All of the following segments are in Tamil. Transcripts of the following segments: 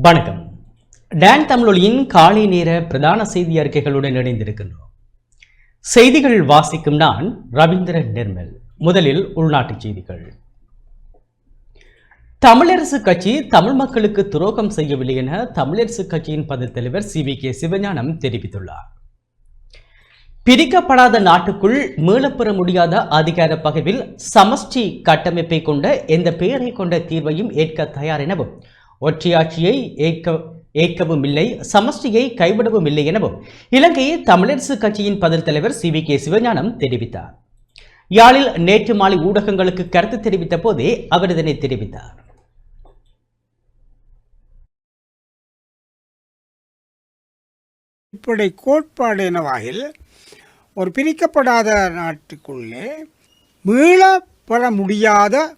வணக்கம். டேன் தமிழொலியின் காலை நேர பிரதான செய்தி அறிக்கைகளுடன் இணைந்திருக்கின்றோம். செய்திகள் வாசிக்கும் நான் ரவீந்திர நிர்மல். முதலில் உள்நாட்டுச் செய்திகள். தமிழரசு கட்சி தமிழ் மக்களுக்கு துரோகம் செய்யவில்லை என தமிழரசு கட்சியின் பதில் தலைவர் சி வி கே சிவஞானம் தெரிவித்துள்ளார். பிரிக்கப்படாத நாட்டுக்குள் மீளப்பெற முடியாத அதிகார பகிர்வில் சமஷ்டி கட்டமைப்பை கொண்ட எந்த பெயரை கொண்ட தீர்வையும் ஏற்க தயார் எனவும் ஒற்றையாட்சியை ஏற்க ஏற்கவும் இல்லை சமஷ்டியை கைவிடவும் இல்லை எனவும் இலங்கை தமிழரசு கட்சியின் பதில் தலைவர் சி வி கே சிவஞானம் தெரிவித்தார். யாழில் நேற்று மாலை ஊடகங்களுக்கு கருத்து தெரிவித்த போதே அவர் இதனை தெரிவித்தார். இப்படி கோட்பாடு என்னவாகில் ஒரு பிரிக்கப்படாத நாட்டுக்குள்ளே மீள பெற முடியாத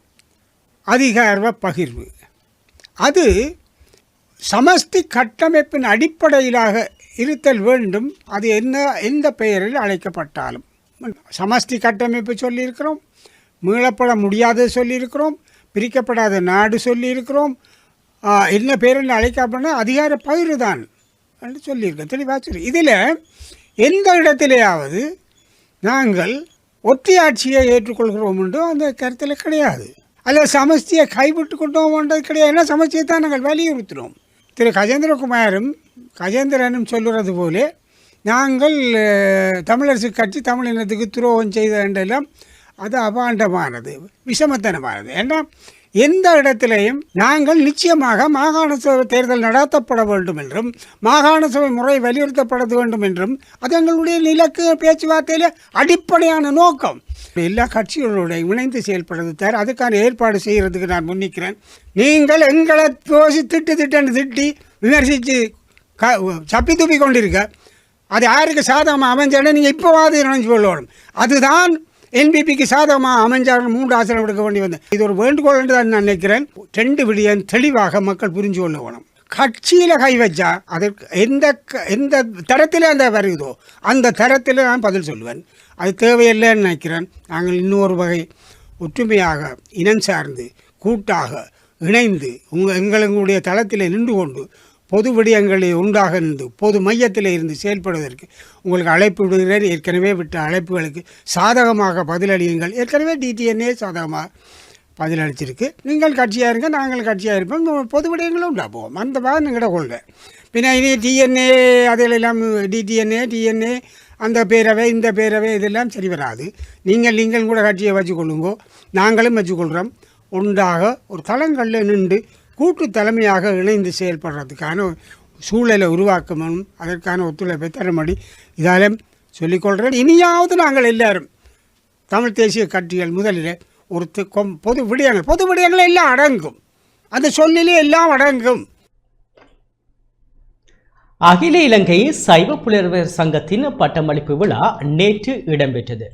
அதிகார பகிர்வு. அது சமஷ்டி கட்டமைப்பின் அடிப்படையிலாக இருத்தல் வேண்டும். அது என்ன எந்த பெயரில் அழைக்கப்பட்டாலும். சமஷ்டி கட்டமைப்பு சொல்லியிருக்கிறோம். மீளப்பட முடியாத சொல்லியிருக்கிறோம். பிரிக்கப்படாத நாடு சொல்லியிருக்கிறோம். என்ன பேரில் அழைக்கப்படனா அதிகார பகிர்வு தான் என்று சொல்லியிருக்கோம் தெளிவாக சொல்லி. இதில் எந்த இடத்திலேயாவது நாங்கள் ஒற்றையாட்சியை ஏற்றுக்கொள்கிறோம் என்றும் அந்த கருத்தில் கிடையாது. அல்ல சமஸ்தியை கைவிட்டு கொண்டோம்ன்றது கிடையாது. ஏன்னா சமஸ்தியை தான் நாங்கள் வலியுறுத்தினோம் திரு கஜேந்திரகுமாரும் கஜேந்திரனும் சொல்லுறது போல நாங்கள் தமிழரசு கட்சி தமிழ் இனத்துக்கு துரோகம் செய்த என்றெல்லாம் அது அபாண்டமானது விஷமத்தனமானது. ஏன்னா எந்த இடத்திலேயும் நாங்கள் நிச்சயமாக மாகாண சபை தேர்தல் நடத்தப்பட வேண்டும் என்றும் மாகாண சபை முறை வலியுறுத்தப்பட வேண்டும் என்றும் அது எங்களுடைய இலக்கு பேச்சுவார்த்தையில் அடிப்படையான நோக்கம். எல்லா கட்சிகளோட இணைந்து செயல்படுறது தவிர அதுக்கான ஏற்பாடு செய்கிறதுக்கு நான் முன்னிக்கிறேன். நீங்கள் எங்களை தோசி திட்டு திட்டன்னு திட்டி விமர்சித்து க சப்பி துப்பி கொண்டிருக்க அது யாருக்கு சாதகமாக அமைஞ்சாலும் நீங்கள் இப்போவாது நினைச்சு கொள்ளணும். அதுதான் என்பிபிக்கு சாதகமாக அமைஞ்சார்கள் மூன்று ஆசிரியர் எடுக்க வேண்டி வந்தேன். இது ஒரு வேண்டுகோள் என்று தான் நான் நினைக்கிறேன். ரெண்டு விடியன் தெளிவாக மக்கள் புரிஞ்சு கொள்ள வேணும். கட்சியில் கை வச்சா அதற்கு எந்த க- எந்த தரத்தில் அந்த வருகுதோ அந்த தரத்தில் நான் பதில் சொல்லுவேன். அது தேவையில்லைன்னு நினைக்கிறேன். நாங்கள் இன்னொரு வகை ஒற்றுமையாக இனம் சார்ந்து கூட்டாக இணைந்து உங்கள் எங்களுடைய தளத்தில் நின்று கொண்டு பொது விடயங்களில் உண்டாக இருந்து பொது மையத்தில் இருந்து செயல்படுவதற்கு உங்களுக்கு அழைப்பு விடுகிறேன். ஏற்கனவே விட்ட அழைப்புகளுக்கு சாதகமாக பதிலளியுங்கள். ஏற்கனவே டிடிஎன்ஏ சாதகமாக பதிலளிச்சிருக்கு. நீங்கள் கட்சியாக இருங்க நாங்கள் கட்சியாக இருப்போம். பொது விடயங்களும் உண்டா? போவோம் அந்த மாதிரி எங்கள்ட கொள்கை. பின்ன இனி டிஎன்ஏ அதிலெல்லாம் டிடிஎன்ஏ டிஎன்ஏ அந்த பேரவை இந்த பேரவை இதெல்லாம் சரி வராது. நீங்கள் நீங்கள் கூட கட்சியை வச்சுக்கொள்ளுங்கோ. நாங்களும் வச்சுக்கொள்கிறோம் உண்டாக ஒரு தளங்களில் நின்று கூட்டு தலைமையாக இணைந்து செயல்படுறதுக்கான சூழலை உருவாக்கணும் அதற்கான ஒத்துழைப்பை தரும்படி இதால் சொல்லிக்கொள்கிறேன் இனியாவது நாங்கள் எல்லாரும் தமிழ் தேசிய கட்சிகள் முதலில் ஒரு கொம்- பொது விடயங்கள் பொது விடயங்கள் எல்லாம் அடங்கும். அந்த சொல்லிலே எல்லாம் அடங்கும். அகில இலங்கை சைவ புலர்வர் சங்கத்தின் பட்டமளிப்பு விழா நேற்று இடம்பெற்றது.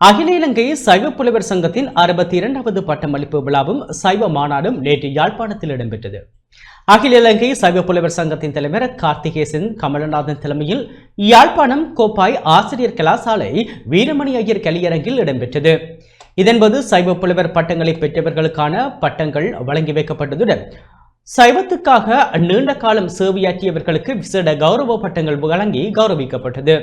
அகில இலங்கை சைவ புலவர் சங்கத்தின் அறுபத்தி இரண்டாவது பட்டமளிப்பு விழாவும் சைவ மாநாடும் நேற்று யாழ்ப்பாணத்தில் இடம்பெற்றது. அகில இலங்கை சைவ புலவர் சங்கத்தின் தலைவர் கார்த்திகேசன் கமலநாதன் தலைமையில் யாழ்ப்பாணம் கோப்பாய் ஆசிரியர் கலாசாலை வீரமணி ஐயர் கலியரங்கில் இடம்பெற்றது. இதன்போது சைவ புலவர் பட்டங்களை பெற்றவர்களுக்கான பட்டங்கள் வழங்கி வைக்கப்பட்டதுடன் சைவத்துக்காக நீண்ட காலம் சேவையாற்றியவர்களுக்கு விசேட கௌரவ பட்டங்கள் வழங்கி கௌரவிக்கப்பட்டது.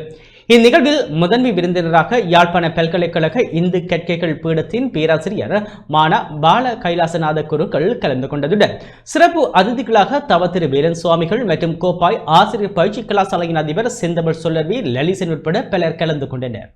இந்நிகழ்வில் முதன்மை விருந்தினராக யாழ்ப்பாண பல்கலைக்கழக இந்து கற்கைகள் பீடத்தின் பேராசிரியர் மான பால கைலாசநாத குருக்கள் கலந்து கொண்டதுடன் சிறப்பு அதிதிகளாக தவ திரு வீரன் சுவாமிகள் மற்றும் கோப்பாய் ஆசிரியர் பயிற்சி கலாசாலையின் அதிபர் செந்தமிழ் சொல்லர்வி லலிசன் உட்பட பலர் கலந்து கொண்டனர்.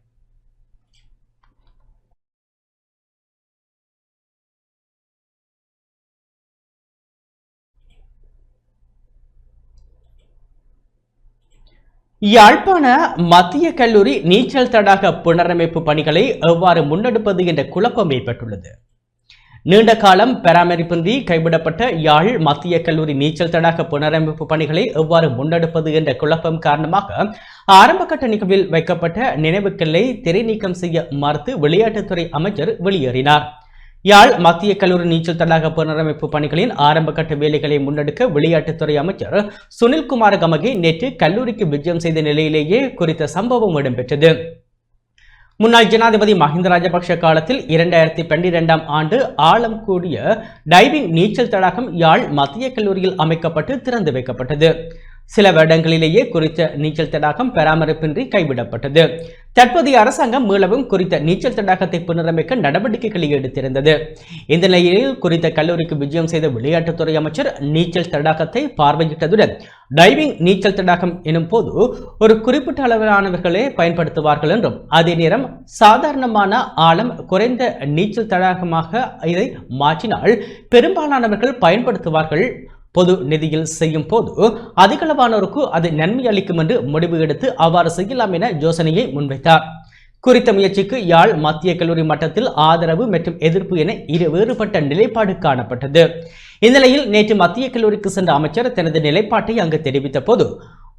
யாழ்ப்பாண மத்திய கல்லூரி நீச்சல் தடாக புனரமைப்பு பணிகளை எவ்வாறு முன்னெடுப்பது என்ற குழப்பம் ஏற்பட்டுள்ளது. நீண்ட காலம் பராமரிப்பின்றி கைவிடப்பட்ட யாழ் மத்திய கல்லூரி நீச்சல் தடாக புனரமைப்பு பணிகளை எவ்வாறு முன்னெடுப்பது என்ற குழப்பம் காரணமாக ஆரம்பகட்ட நிகழ்வில் வைக்கப்பட்ட நினைவுக்கல்லை திரை நீக்கம் செய்ய மறுத்து விளையாட்டுத்துறை அமைச்சர் வெளியேறினார். யாழ் மத்திய கல்லூரி நீச்சல் தடாக புனரமைப்பு பணிகளின் ஆரம்பகட்ட வேலைகளை முன்னெடுக்க விளையாட்டுத்துறை அமைச்சர் சுனில்குமார் கமகி நேற்று கல்லூரிக்கு விஜயம் செய்த நிலையிலேயே குறித்த சம்பவம் இடம்பெற்றது. முன்னாள் ஜனாதிபதி மஹிந்த ராஜபக்ஷ காலத்தில் இரண்டாயிரத்தி பன்னிரெண்டாம் ஆண்டு ஆழம் கூடிய டைவிங் நீச்சல் தடாகம் யாழ் மத்திய கல்லூரியில் அமைக்கப்பட்டு திறந்து வைக்கப்பட்டது. சில வருடங்களிலேயே குறித்த நீச்சல் தடாகம் பராமரிப்பின்றி கைவிடப்பட்டது. தற்போதைய அரசாங்கம் மீளவும் குறித்த நீச்சல் தடாகத்தை புனரமைக்க நடவடிக்கைகளை எடுத்திருந்தது. இந்த நிலையில் குறித்த கல்லூரிக்கு விஜயம் செய்த விளையாட்டுத்துறை அமைச்சர் நீச்சல் தடாகத்தை பார்வையிட்டதுடன் டைவிங் நீச்சல் தடாகம் எனும் போது ஒரு குறிப்பிட்ட அளவிலானவர்களே பயன்படுத்துவார்கள் என்றும் அதே நேரம் சாதாரணமான ஆழம் குறைந்த நீச்சல் தடாகமாக இதை மாற்றினால் பெரும்பாலானவர்கள் பயன்படுத்துவார்கள் பொது நிதியில் செய்யும் போது அதிகளவானோருக்கு அது நன்மை அளிக்கும் என்று முடிவு எடுத்து அவ்வாறு செய்யலாம் என யோசனையை முன்வைத்தார். குறித்த முயற்சிக்கு யாழ் மத்திய கல்லூரி மட்டத்தில் ஆதரவு மற்றும் எதிர்ப்பு என இரு வேறுபட்ட நிலைப்பாடு காணப்பட்டது. இந்நிலையில் நேற்று மத்திய கல்லூரிக்கு சென்ற அமைச்சர் தனது நிலைப்பாட்டை அங்கு தெரிவித்த போது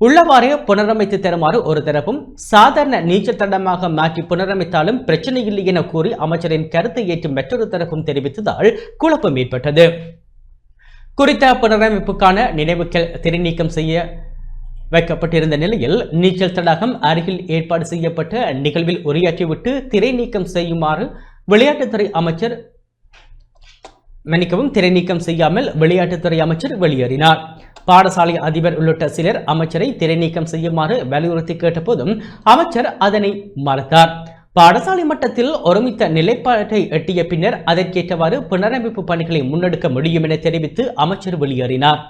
உள்ளவாறே புனரமைத்து தருமாறு ஒரு தரப்பும் சாதாரண நீச்சல் தடமாக மாற்றி புனரமைத்தாலும் பிரச்சனை இல்லை என கூறி அமைச்சரின் கருத்தை ஏற்று மற்றொரு தரப்பும் தெரிவித்ததால் குழப்பம் ஏற்பட்டது. குறித்த புனரமைப்புக்கான நினைவுகள் திரைநீக்கம் செய்ய வைக்கப்பட்டிருந்த நிலையில் நீச்சல் தடாகம் அருகில் ஏற்பாடு செய்யப்பட்ட நிகழ்வில் உரையாற்றிவிட்டு திரை நீக்கம் செய்யுமாறு விளையாட்டுத்துறை அமைச்சர் மன்னிக்கவும் திரை நீக்கம் செய்யாமல் விளையாட்டுத்துறை அமைச்சர் வெளியேறினார். பாடசாலை அதிபர் உள்ளிட்ட சிலர் அமைச்சரை திரை நீக்கம் செய்யுமாறு வலியுறுத்தி கேட்டபோதும் அமைச்சர் அதனை மறுத்தார். பாடசாலை மட்டத்தில் ஒருமித்த நிலைப்பாட்டை எட்டிய பின்னர் அதற்கேற்றவாறு புனரமைப்பு பணிகளை முன்னெடுக்க முடியும் என தெரிவித்து அமைச்சர் வெளியேறினார்.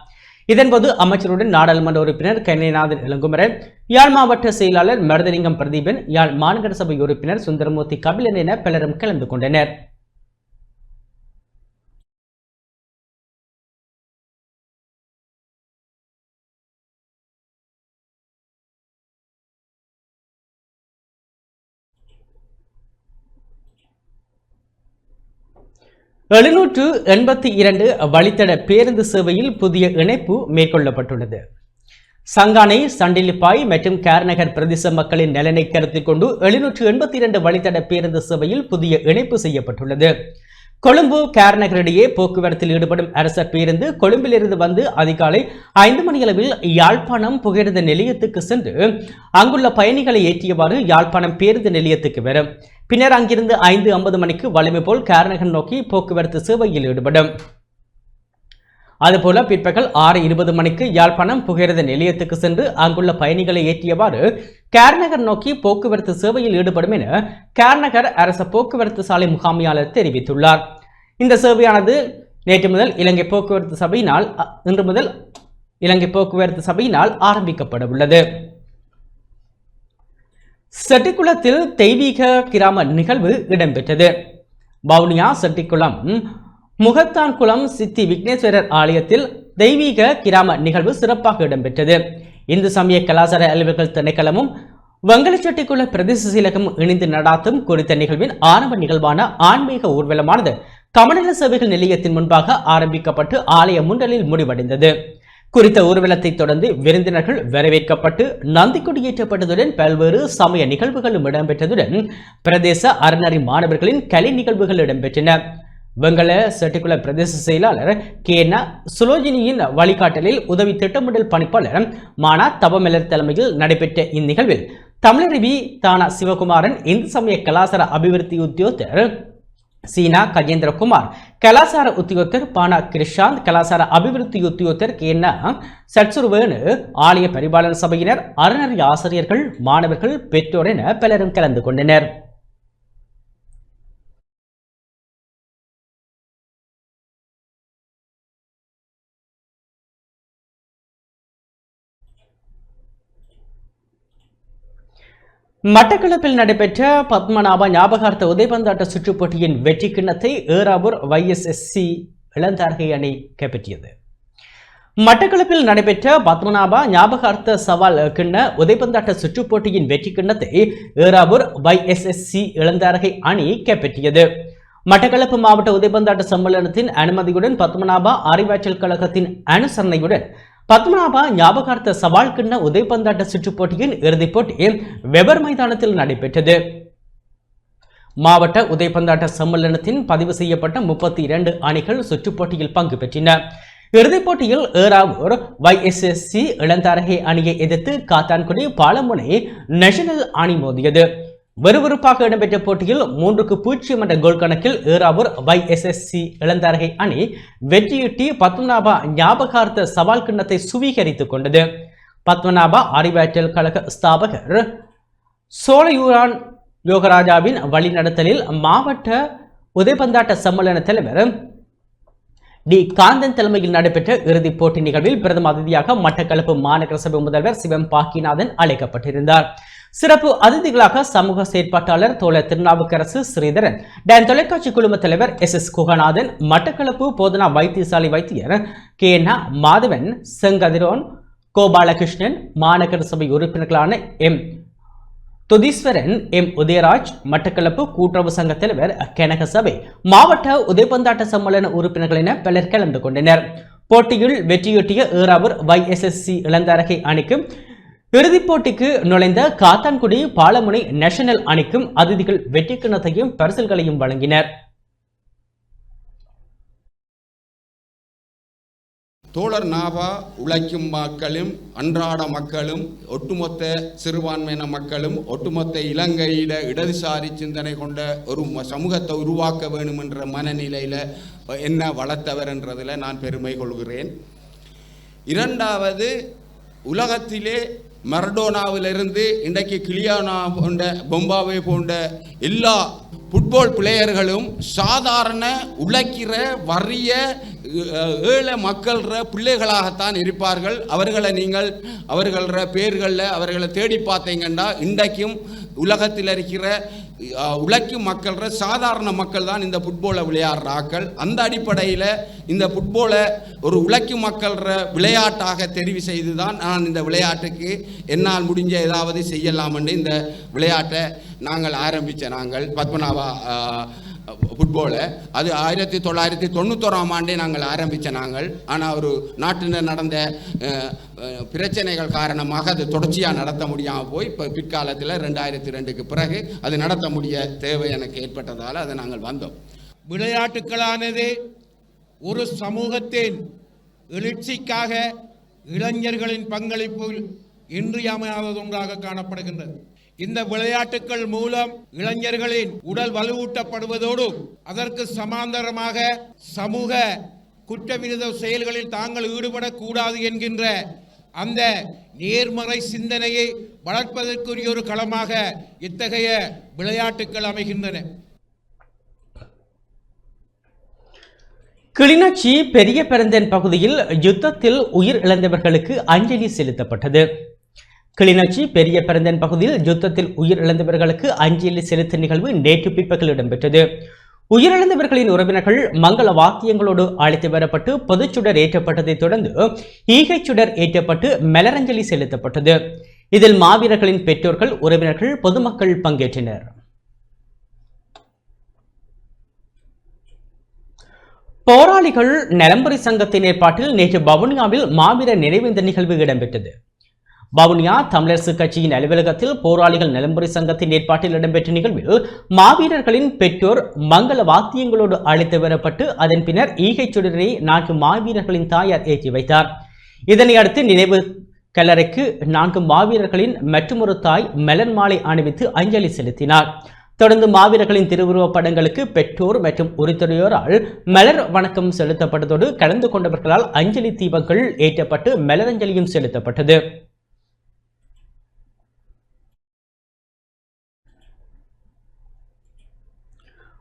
இதன்போது அமைச்சருடன் நாடாளுமன்ற உறுப்பினர் கண்ணைநாதன் இளங்குமரன் யாழ் மாவட்ட செயலாளர் மருதலிங்கம் பிரதீபன் யாழ் மாநகர சபை உறுப்பினர் சுந்தரமூர்த்தி கபிலன் என பலரும் கலந்து கொண்டனர். எழுநூற்று எண்பத்தி இரண்டு வழித்தட பேருந்து சேவையில் புதிய இணைப்பு மேற்கொள்ளப்பட்டுள்ளது. சங்கானை சண்டிலிப்பாய் மற்றும் கேர்நகர் பிரதேச மக்களின் நலனை கருத்தில் கொண்டு எழுநூற்று எண்பத்தி இரண்டு வழித்தட பேருந்து சேவையில் புதிய இணைப்பு செய்யப்பட்டுள்ளது. கொழும்பு கேர்நகரிடையே போக்குவரத்தில் ஈடுபடும் அரச பேருந்து கொழும்பிலிருந்து வந்து அதிகாலை ஐந்து மணியளவில் யாழ்ப்பாணம் புகையிரத நிலையத்துக்கு சென்று அங்குள்ள பயணிகளை ஏற்றியவாறு யாழ்ப்பாணம் பேருந்து நிலையத்துக்கு வரும். பின்னர் அங்கிருந்து ஐந்து ஐம்பது மணிக்கு வலிமை போல் கேரநகர் நோக்கி போக்குவரத்து சேவையில் ஈடுபடும். அதுபோல பிற்பகல் ஆறு இருபது மணிக்கு யாழ்ப்பாணம் புகையிரத நிலையத்துக்கு சென்று அங்குள்ள பயணிகளை ஏற்றியவாறு கேர்நகர் நோக்கி போக்குவரத்து சேவையில் ஈடுபடும் என கேர்நகர் அரச போக்குவரத்து சாலை முகாமியாளர் தெரிவித்துள்ளார். இந்த சேவையானது நேற்று முதல் இலங்கை போக்குவரத்து சபையினால் இன்று முதல் இலங்கை போக்குவரத்து சபையினால் ஆரம்பிக்கப்பட உள்ளது செட்டிக்குளத்தில் தெய்வீக கிராம நிகழ்வு இடம்பெற்றது. வவுனியா செட்டிக்குளம். முகத்தான்குளம் சித்தி விக்னேஸ்வரர் ஆலயத்தில் தெய்வீக கிராம நிகழ்வு சிறப்பாக இடம்பெற்றது. இந்து சமய கலாச்சார அலுவல்கள் திணைக்களமும் வங்கலச்செட்டிக்குள பிரதேச இணைந்து நடாத்தும் குறித்த நிகழ்வின் ஆரம்ப நிகழ்வான ஆன்மீக ஊர்வலமானது கமநல சேவைகள் நிலையத்தின் முன்பாக ஆரம்பிக்கப்பட்டு ஆலய முண்டலில் முடிவடைந்தது. குறித்த ஊர்வலத்தை தொடர்ந்து விருந்தினர்கள் வரவேற்கப்பட்டு நந்தி கொடியேற்றப்பட்டதுடன் பல்வேறு சமய நிகழ்வுகளும் இடம்பெற்றதுடன் பிரதேச அறநறி மாணவர்களின் கலை நிகழ்வுகள் இடம்பெற்றன. வெங்கல செட்டிக்குள பிரதேச செயலாளர் கே ந சுலோஜினியின் வழிகாட்டலில் உதவி திட்டமிடல் பணிப்பாளர் மானா தவமலர் தலைமையில் நடைபெற்ற இந்நிகழ்வில் தமிழருவி தானா சிவகுமாரன் இந்து சமய கலாசார அபிவிருத்தி உத்தியோகத்தர் சீனா கஜேந்திரகுமார். கலாசார உத்தியோகத்தர் பானா கிருஷாந்த் கலாசார அபிவிருத்தி உத்தியோகத்தர் என்ன சட்சுருவேனு ஆலய பரிபாலன சபையினர் அறநறி ஆசிரியர்கள் மாணவர்கள் பெற்றோர் என பலரும் கலந்து கொண்டனர். மட்டக்களப்பில் நடைபெற்ற பத்மநாப ஞாபகார்த்த உதைபந்தாட்ட சுற்றுப் போட்டியின் வெற்றி கிண்ணத்தை ஏறாவூர் வைஎஸ்எஸ்சி இளந்தார்கை அணி கைப்பற்றியது. மட்டக்களப்பில் நடைபெற்ற பத்மநாபா ஞாபகார்த்த சவால் கிண்ண உதைபந்தாட்ட சுற்றுப் போட்டியின் வெற்றி கிண்ணத்தை ஏறாவூர் வைஎஸ்எஸ்சி இளந்தார்கை அணி கைப்பற்றியது. மட்டக்களப்பு மாவட்ட உதைபந்தாட்ட சம்மேளனத்தின் அனுமதியுடன் பத்மநாபா அறிவாற்றல் கழகத்தின் அனுசரணையுடன் பத்மநாபா ஞாபகார்த்த சவால் கிண்ண உதைபந்தாட்ட சுற்றுப் போட்டியின் இறுதிப் போட்டி வெபர் மைதானத்தில் நடைபெற்றது. மாவட்ட உதைப்பந்தாட்ட சம்மேளனத்தின் பதிவு செய்யப்பட்ட முப்பத்தி இரண்டு அணிகள் சுற்றுப் போட்டியில் பங்கு பெற்றன. இறுதிப் போட்டியில் ஏறாவூர் வைஎஸ்எஸ்சி இளந்தாரகை அணியை எதிர்த்து காத்தான்குடி பாலமுனை நேஷனல் அணி மோதியது. விறுவிறுப்பாக இடம்பெற்ற போட்டியில் மூன்றுக்கு பூஜ்ஜியம் என்ற கோல் கணக்கில் ஏறாவூர் சி இளந்தரகை அணி வெற்றியீட்டி பத்மநாபா ஞாபகார்த்த சவால் கிண்ணத்தை சுவீகரித்துக் கொண்டது. பத்மநாபா அறிவாற்றல் கழக ஸ்தாபகர். சோழையூரான் யோகராஜாவின் வழிநடத்தலில் மாவட்ட உதயபந்தாட்ட சம்மேளன தலைவர் டி. காந்தன் தலைமையில் நடைபெற்ற இறுதிப் போட்டி நிகழ்வில் பிரதம அதிதியாக மட்டக்களப்பு மாநகர சபை முதல்வர் சிவம் பாக்கிநாதன் அழைக்கப்பட்டிருந்தார். சிறப்பு அதிதிகளாக சமூக செயற்பாட்டாளர் தோழர் திருநாவுக்கரசு ஸ்ரீதரன் டான் தொலைக்காட்சி குழும தலைவர் எஸ் எஸ் குகநாதன் மட்டக்களப்பு போதனா வைத்தியசாலை வைத்தியர் கே மாதவன் செங்கதிரோன் கோபாலகிருஷ்ணன் மாநகர சபை உறுப்பினர்களான எம் துதீஸ்வரன் எம் உதயராஜ் மட்டக்களப்பு கூட்டுறவு சங்க தலைவர் கனக சபை மாவட்ட உதயபந்தாட்ட சம்மேளன உறுப்பினர்கள் என பலர் கலந்து கொண்டனர். போட்டியில் வெற்றியொட்டிய ஏறாவூர் YSSC இளந்தரகை அணிக்கும் இறுதிப் போட்டிக்கு நுழைந்த காத்தான்குடி பாலமுனை நேஷனல் அணிக்கும் அதிதிகள் வெற்றி கிணத்தையும் பரிசல்களையும் வழங்கினர். தோழர் நாபா உழைக்கும் மக்களும் அன்றாட மக்களும் ஒட்டுமொத்த சிறுபான்மையின மக்களும் ஒட்டுமொத்த இலங்கையில இடதுசாரி சிந்தனை கொண்ட ஒரு சமூகத்தை உருவாக்க வேணும் என்ற மனநிலையில் என்ன வளர்த்தவர் என்றதில் நான் பெருமை கொள்கிறேன். இரண்டாவது உலகத்திலே மரடோனாவிலிருந்து இன்றைக்கு கிளியானா போன்ற பொம்பாவே போன்ற எல்லா ஃபுட்பால் பிளேயர்களும் சாதாரண உழைக்கிற வறிய ஏழை மக்கள்ற பிள்ளைகளாகத்தான் இருப்பார்கள். அவர்களை நீங்கள் அவர்கள பேர்களில் அவர்களை தேடி பார்த்தீங்கன்னா இன்றைக்கும் உலகத்தில் இருக்கிற உழைக்கும் மக்கள்ற சாதாரண மக்கள் தான் இந்த ஃபுட்பாலை விளையாடுற ஆக்கள் அந்த அடிப்படையில் இந்த ஃபுட்பாலை ஒரு உழைக்கும் மக்கள்ற விளையாட்டாக தெரிவு செய்து தான் நான் இந்த விளையாட்டுக்கு என்னால் முடிஞ்ச ஏதாவது செய்யலாம்னு இந்த விளையாட்டை நாங்கள் ஆரம்பித்த நாங்கள். பத்மநாபா ஃபுட்பாலை அது ஆயிரத்தி தொள்ளாயிரத்தி தொண்ணூத்தோராம் ஆண்டே நாங்கள் ஆரம்பித்த நாங்கள். ஆனால் ஒரு நாட்டில் நடந்த பிரச்சனைகள் காரணமாக அது தொடர்ச்சியாக நடத்த முடியாமல் போய் இப்போ பிற்காலத்தில் ரெண்டாயிரத்தி ரெண்டுக்கு பிறகு அது நடத்த முடிய தேவை எனக்கு ஏற்பட்டதால் அதை நாங்கள் வந்தோம். விளையாட்டுக்களானது ஒரு சமூகத்தின் எழுச்சிக்காக இளைஞர்களின் பங்களிப்பு இன்றியமையாததொன்றாக காணப்படுகின்றது. இந்த விளையாட்டுக்கள் மூலம் இளைஞர்களின் உடல் வலுவூட்டப்படுவதோடு அதற்கு சமாந்தரமாக சமூக குற்றவிரோத செயல்களில் தாங்கள் ஈடுபடக்கூடாது என்கின்ற அந்த நேர்மறை சிந்தனையை வளர்ப்பதற்குரிய ஒரு களமாக இத்தகைய விளையாட்டுக்கள் அமைகின்றன. கிளிநொச்சி பெரிய பெருந்தேன் பகுதியில் யுத்தத்தில் உயிர் இழந்தவர்களுக்கு அஞ்சலி செலுத்தப்பட்டது. கிளிநொச்சி பெரிய பெருந்தேன் பகுதியில் யுத்தத்தில் உயிரிழந்தவர்களுக்கு அஞ்சலி செலுத்தும் நிகழ்வு நேற்று பிற்பகல் இடம்பெற்றது. உயிரிழந்தவர்களின் உறவினர்கள் மங்கள வாக்கியங்களோடு அழைத்து வரப்பட்டு பொதுச்சுடர் ஏற்றப்பட்டதைத் தொடர்ந்து ஈகைச் சுடர் ஏற்றப்பட்டு மலரஞ்சலி செலுத்தப்பட்டது. இதில் மாவீரர்களின் பெற்றோர்கள் உறவினர்கள் பொதுமக்கள் பங்கேற்றனர். போராளிகள் நலம்புரி சங்கத்தின் ஏற்பாட்டில் நேற்று வவுனியாவில் மாவீரர் நினைவேந்த நிகழ்வு இடம்பெற்றது. வவுனியா தமிழரசு கட்சியின் அலுவலகத்தில் போராளிகள் நலம்புரி சங்கத்தின் ஏற்பாட்டில் இடம்பெற்ற நிகழ்வில் மாவீரர்களின் பெற்றோர் மங்கள வாத்தியங்களோடு அழைத்து வரப்பட்டு அதன் பின்னர் ஈகைச் சுடரை நான்கு மாவீரர்களின் தாயார் ஏற்றி வைத்தார். இதனை அடுத்து நினைவு கல்லறைக்கு நான்கு மாவீரர்களின் மற்றொரு தாய் மெலன் மாலை அணிவித்து அஞ்சலி செலுத்தினார். தொடர்ந்து மாவீரர்களின் திருவுருவப் படங்களுக்கு பெற்றோர் மற்றும் உரித்துறையோரால் மலர் வணக்கம் செலுத்தப்பட்டதோடு கலந்து கொண்டவர்களால் அஞ்சலி தீபங்கள் ஏற்றப்பட்டு மலரஞ்சலியும் செலுத்தப்பட்டது.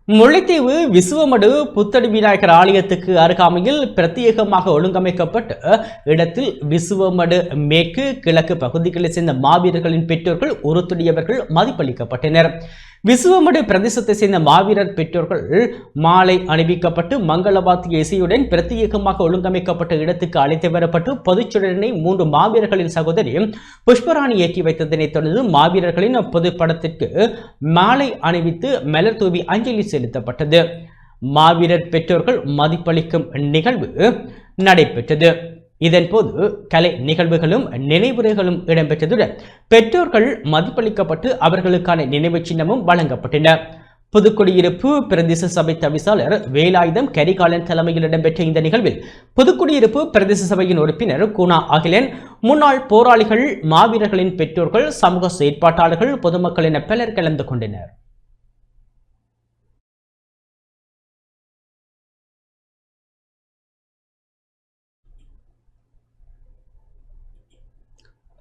முல்லைத்தீவு விசுவமடு புத்தடி விநாயகர் ஆலயத்துக்கு அருகாமையில் பிரத்யேகமாக ஒழுங்கமைக்கப்பட்ட இடத்தில் விசுவமடு மேற்கு கிழக்கு பகுதிகளைச் சேர்ந்த மாவீரர்களின் பெற்றோர்கள் உருத்துடையவர்கள் மதிப்பளிக்கப்பட்டனர். விசுவமடு பிரதேசத்தை சேர்ந்த மாவீரர் பெற்றோர்கள் மாலை அணிவிக்கப்பட்டு மங்களவாத்திய இசையுடன் பிரத்யேகமாக ஒழுங்கமைக்கப்பட்ட இடத்துக்கு அழைத்து வரப்பட்டு பொதுச்சுடனை மூன்று மாவீரர்களின் சகோதரி புஷ்பராணி ஏற்றி வைத்ததனைத் தொடர்ந்து மாவீரர்களின் பொதுப்படத்திற்கு மாலை அணிவித்து மலர் தூவி அஞ்சலி செலுத்தப்பட்டது. மாவீரர் பெற்றோர்கள் மதிப்பளிக்கும் நிகழ்வு நடைபெற்றது. இதன் போது கலை நிகழ்வுகளும் நினைவுரைகளும் இடம்பெற்றதுடன் பெற்றோர்கள் மதிப்பளிக்கப்பட்டு அவர்களுக்கான நினைவு சின்னமும் வழங்கப்பட்டன. புதுக்குடியிருப்பு பிரதேச சபை தவிசாளர் வேலாயுதம் கரிகாலன் தலைமையில் இடம்பெற்ற இந்த நிகழ்வில் புதுக்குடியிருப்பு பிரதேச சபையின் உறுப்பினர் குணா அகிலன் முன்னாள் போராளிகள் மாவீரர்களின் பெற்றோர்கள் சமூக செயற்பாட்டாளர்கள் பொதுமக்கள் என பலர் கலந்து கொண்டனர்.